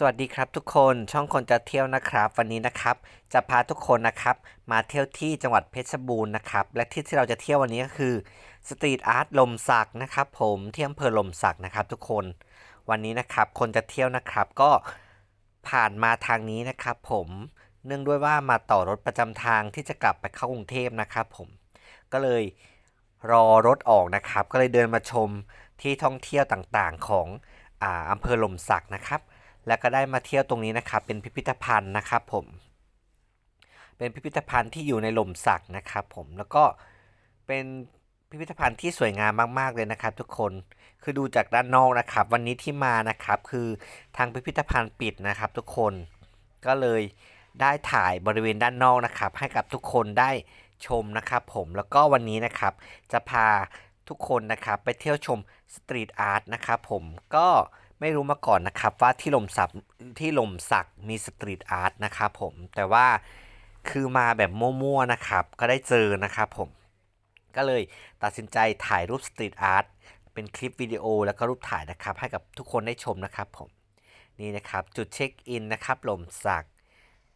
สวัสดีครับทุกคนช่องคนจะเที่ยวนะครับ วันนี้นะครับ จะพาทุกคนนะครับ มาเที่ยวที่จังหวัดเพชรบูรณ์นะครับ และที่ที่เราจะเที่ยววันนี้ก็คือสตรีทอาร์ตลมสักนะครับ ผมที่อำเภอลมสักนะครับ ทุกคนวันนี้นะครับ คนจะเที่ยวนะครับก็ผ่านมาทางนี้นะครับ ผมเนื่องด้วยว่ามาต่อรถประจำทางที่จะกลับไปเข้ากรุงเทพนะครับ ผมก็เลยรอรถออกนะครับ ก็เลยเดินมาชมที่ท่องเที่ยวต่างๆของออำเภอลมสักนะครับ แล้วก็ได้มาเที่ยวตรงนี้นะครับ เป็นพิพิธภัณฑ์นะครับผม เป็นพิพิธภัณฑ์ที่อยู่ในหล่มสักนะครับผม แล้วก็เป็นพิพิธภัณฑ์ที่สวยงามมาก ๆ เลยนะครับ ทุกคน คือดูจากด้านนอกนะครับ วันนี้ที่มานะครับ คือทางพิพิธภัณฑ์ปิดนะครับ ทุกคน ก็เลยได้ถ่ายบริเวณด้านนอกนะครับ ให้กับทุกคนได้ชมนะครับผม แล้วก็วันนี้นะครับ จะพาทุกคนนะครับไปเที่ยวชมสตรีทอาร์ตนะครับผม ก็ ไม่รู้มาก่อนนะครับว่าที่ลมสักที่ลมสักมีสตรีทอาร์ตนะครับผมแต่ว่าคือมาแบบมั่วๆนะครับ ก็ได้เจอนะครับผม ก็เลยตัดสินใจถ่ายรูปสตรีทอาร์ตเป็นคลิปวิดีโอแล้วก็รูปถ่ายนะครับ ให้กับทุกคนได้ชมนะครับผมนี่นะครับจุดเช็คอินนะครับลมสัก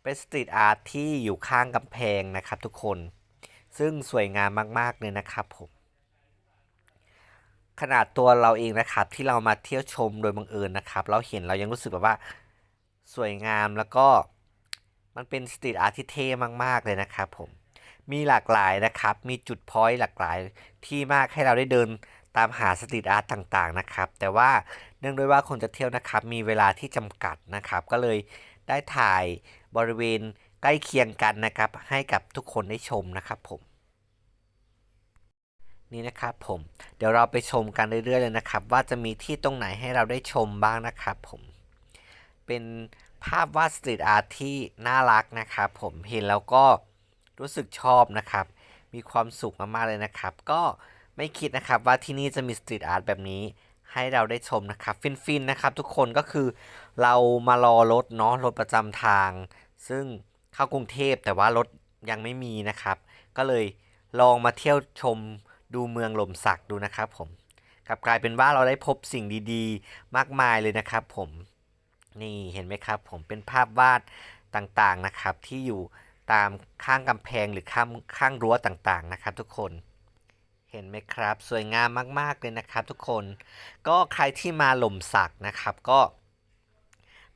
เป็นสตรีทอาร์ตที่อยู่ข้างกำแพงนะครับทุกคน ซึ่งสวยงามมากๆเลยนะครับผม ขนาดตัวเราเองนะครับ ที่เรามาเที่ยวชมโดยบังเอิญนะครับ เราเห็นเรายังรู้สึกแบบว่าสวยงามแล้วก็มันเป็นสตรีทอาร์ตที่เท่มาก ๆ เลยนะครับผม มีหลากหลายนะครับ มีจุดพอยต์หลากหลายที่มากให้เราได้เดินตามหาสตรีทอาร์ตต่าง ๆ นะครับ แต่ว่าเนื่องด้วยว่าคนจะเที่ยวนะครับ มีเวลาที่จำกัดนะครับ ก็เลยได้ถ่ายบริเวณใกล้เคียงกันนะครับ ให้กับทุกคนได้ชมนะครับผม นี่นะครับผมเดี๋ยวเราไปชมกันเรื่อยๆเลยนะครับ ว่าจะมีที่ตรงไหนให้เราได้ชมบ้างนะครับผมเป็นภาพวาดสตรีทอาร์ตที่น่ารักนะครับผมเห็นแล้วก็รู้สึกชอบนะครับ มีความสุขมากๆเลยนะครับ ก็ไม่คิดนะครับว่าที่นี่จะมีสตรีทอาร์ตแบบนี้ให้เราได้ชมนะครับ ฟินๆนะครับ ทุกคนก็คือเรามารอรถเนาะรถประจำทาง ซึ่งเข้ากรุงเทพแต่ว่ารถยังไม่มีนะครับ ก็เลยลองมาเที่ยวชม ดูเมืองหล่มสักดูนะครับผมกลับกลายเป็นว่าเราได้พบสิ่งดีๆ มากมายเลยนะครับผมนี่เห็นไหมครับ ผมเป็นภาพวาดต่างๆนะครับที่อยู่ตามข้างกำแพงหรือข้างข้างรั้วต่างๆนะครับ ทุกคนเห็นไหมครับ สวยงามมากๆเลยนะครับ ทุกคนก็ใครที่มาหล่มสักนะครับก็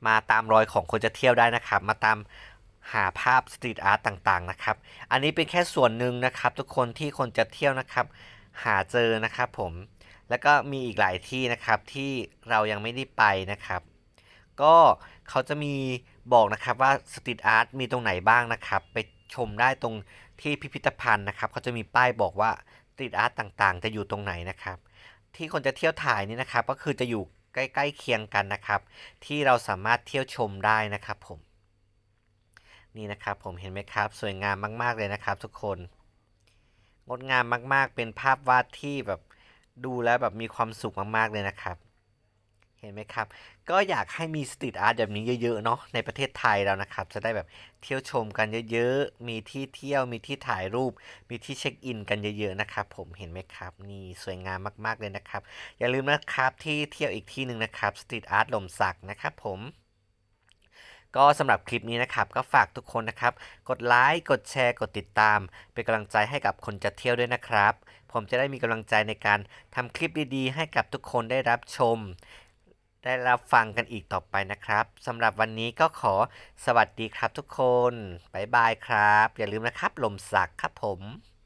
มาตามรอยของคนจะเที่ยวได้นะครับ มาตาม หาภาพสตรีทอาร์ตต่างๆนะครับ อันนี้เป็นแค่ส่วนหนึ่งนะครับ ทุกคนที่คนจะเที่ยวนะครับ หาเจอนะครับผม แล้วก็มีอีกหลายที่นะครับที่เรายังไม่ได้ไปนะครับ ก็เขาจะมีบอกนะครับว่าสตรีทอาร์ตมีตรงไหนบ้างนะครับ ไปชมได้ตรงที่พิพิธภัณฑ์นะครับ เขาจะมีป้ายบอกว่าสตรีทอาร์ตต่างๆ จะอยู่ตรงไหนนะครับ ที่คนจะเที่ยวถ่ายนี่นะครับ ก็คือจะอยู่ใกล้ๆเคียงกันนะครับ ที่เราสามารถเที่ยวชมได้นะครับผม นี่นะครับผมเห็นไหมครับ สวยงามมาก ๆ เลยนะครับ ทุกคน งดงามมาก ๆ เป็นภาพวาดที่แบบดูแล้วแบบมีความสุขมากๆเลยนะครับ เห็นไหมครับ ก็อยากให้มีสตรีทอาร์ตแบบนี้เยอะ ๆ เนาะในประเทศไทยเรานะครับ จะได้แบบเที่ยวชมกันเยอะๆ มีที่เที่ยวมีที่ถ่ายรูป มีที่เช็คอินกันเยอะๆนะครับ ผมเห็นไหมครับ นี่สวยงามมากๆเลยนะครับ อย่าลืมนะครับที่เที่ยวอีกที่หนึ่งนะครับสตรีทอาร์ตลมสักนะครับผม ก็สำหรับคลิปนี้นะครับก็ฝากทุกคนนะครับ กดไลค์กดแชร์ กดติดตาม เป็นกำลังใจให้กับคนจะเที่ยวด้วยนะครับ ผมจะได้มีกำลังใจในการทำคลิปดีๆ ให้กับทุกคนได้รับชม ได้รับฟังกันอีกต่อไปนะครับสำหรับวันนี้ก็ขอสวัสดีครับทุกคนบ๊ายบายครับ อย่าลืมนะครับลมสักครับผม